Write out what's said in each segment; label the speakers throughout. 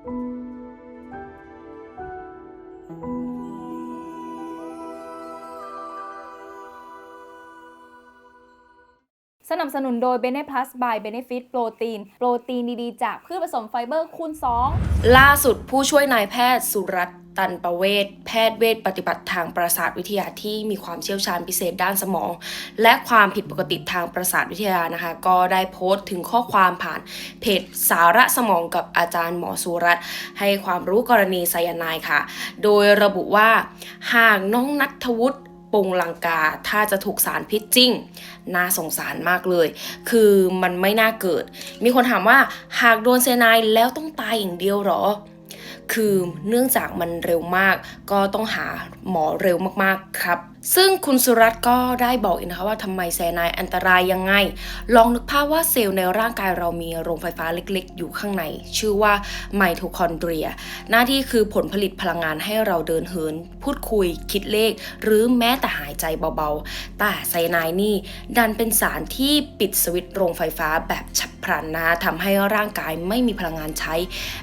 Speaker 1: สนับสนุนโดย b e n e Plus by Benefit โปรตีน โปรตีนดี ๆ จากพืชผสมไฟเบอร์คูณ2
Speaker 2: ล่าสุดผู้ช่วยนายแพทย์สุรัตน์ ตันประเวศแพทย์เวชปฏิบัติทางประสาทวิทยาที่มีความเชี่ยวชาญพิเศษด้านสมอง และความผิดปกติทางประสาทวิทยานะคะ ก็ได้โพสต์ถึงข้อความผ่านเพจสาระสมองกับอาจารย์หมอสุรัตให้ความรู้กรณีไซยานด์ค่ะ โดยระบุว่าหากน้องนัทวุฒิปงลังกาถ้าจะถูกสารพิษจริง น่าสงสารมากเลย คือมันไม่น่าเกิด มีคนถามว่าหากโดนเซยาไนด์แล้วต้องตายอย่างเดียวหรอ คือเนื่องจากมันเร็วมาก ก็ต้องหาหมอเร็วมากๆครับ ซึ่งคุณสุรัตน์ก็ได้บอกอีกนะคะว่าทำไมแซนายอันตรายยังไง ลองนึกภาพว่าเซลล์ในร่างกายเรามีโรงไฟฟ้าเล็กๆ อยู่ข้างใน ชื่อว่าไมโทคอนเดรีย หน้าที่คือผลผลิตพลังงานให้เราเดินเหิน พูดคุยคิดเลข หรือแม้แต่หายใจเบาๆ แต่ไซยาไนด์นี่ดันเป็นสารที่ปิดสวิตช์โรงไฟฟ้าแบบฉับ พลันนะทำให้ร่างกายไม่มีพลังงานใช้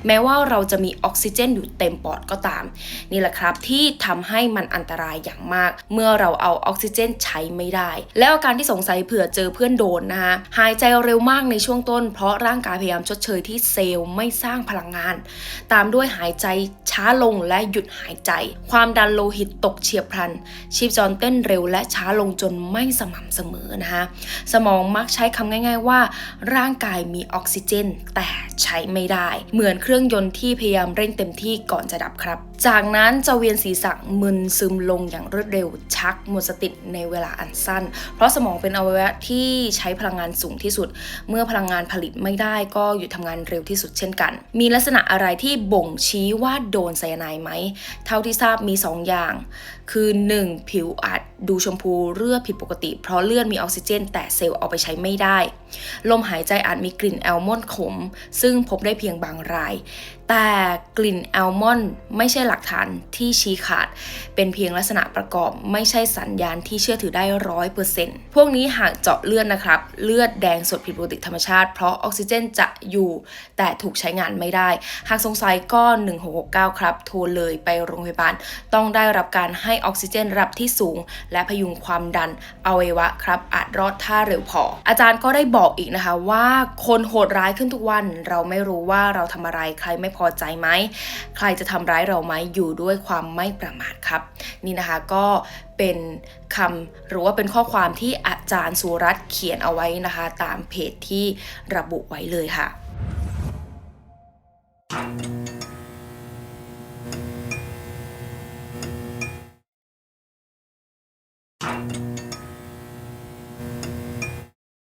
Speaker 2: แม้ว่าเราจะมีออกซิเจนอยู่เต็มปอดก็ตาม นี่แหละครับที่ทำให้มันอันตรายอย่างมาก เมื่อเราเอาออกซิเจนใช้ไม่ได้ แล้วอาการที่สงสัยเผื่อเจอเพื่อนโดนนะคะหายใจเร็วมากในช่วงต้น เพราะร่างกายพยายามชดเชยที่เซลล์ไม่สร้างพลังงาน ตามด้วยหายใจช้าลงและหยุดหายใจ ความดันโลหิตตกเฉียบพลัน ชีพจรเต้นเร็วและช้าลงจนไม่สม่ำเสมอนะคะสมองมักใช้คำง่าย ๆ ว่า ร่างกายมีออกซิเจน แต่ใช้ไม่ได้ เหมือนเครื่องยนต์ที่พยายามเร่งเต็มที่ก่อนจะดับครับ จากนั้นจะเวียนศีรษะมึนซึมลงอย่างรวดเร็วชักหมดสติในเวลาอันสั้น เพราะสมองเป็นอวัยวะที่ใช้พลังงานสูงที่สุด เมื่อพลังงานผลิตไม่ได้ก็หยุดทำงานเร็วที่สุดเช่นกัน มีลักษณะอะไรที่บ่งชี้ว่าโดนไซยาไนด์ไหม เท่าที่ทราบมี 2 อย่าง คือ 1. ผิวอาจดูชมพูเลือดผิดปกติ เพราะเลือดมีออกซิเจน แต่เซลล์เอาไปใช้ไม่ได้ ลมหายใจอาจมีกลิ่นแอลมอนด์ขม ซึ่งพบได้เพียงบางราย แต่กลิ่นแอลมอนด์ไม่ใช่หลักฐานที่ชี้ขาด เป็นเพียงลักษณะประกอบไม่ใช่สัญญาณที่เชื่อถือได้ร้อยเปอร์เซ็นต์พวกนี้หากเจาะเลือดนะครับ เลือดแดงสดผิดปกติธรรมชาติ เพราะออกซิเจนจะอยู่ แต่ถูกใช้งานไม่ได้ หากสงสัยก็ 1669 ครับ โทรเลยไปโรงพยาบาล ต้องได้รับการให้ออกซิเจนระดับที่สูงและพยุงความดันอวัยวะครับ อาจรอดถ้าเร็วพอ อาจารย์ก็ได้บอกอีกนะคะว่าคนโหดร้ายขึ้นทุกวัน เราไม่รู้ว่าเราทำอะไรใครไม่พอใจไหม ใครจะทำร้ายเราไหมอยู่ด้วยความไม่ประมาทครับ นี่นะคะก็เป็นคำหรือว่าเป็นข้อความที่อาจารย์สุรัตน์เขียนเอาไว้นะคะ ตามเพจที่ระบุไว้เลยค่ะ
Speaker 3: you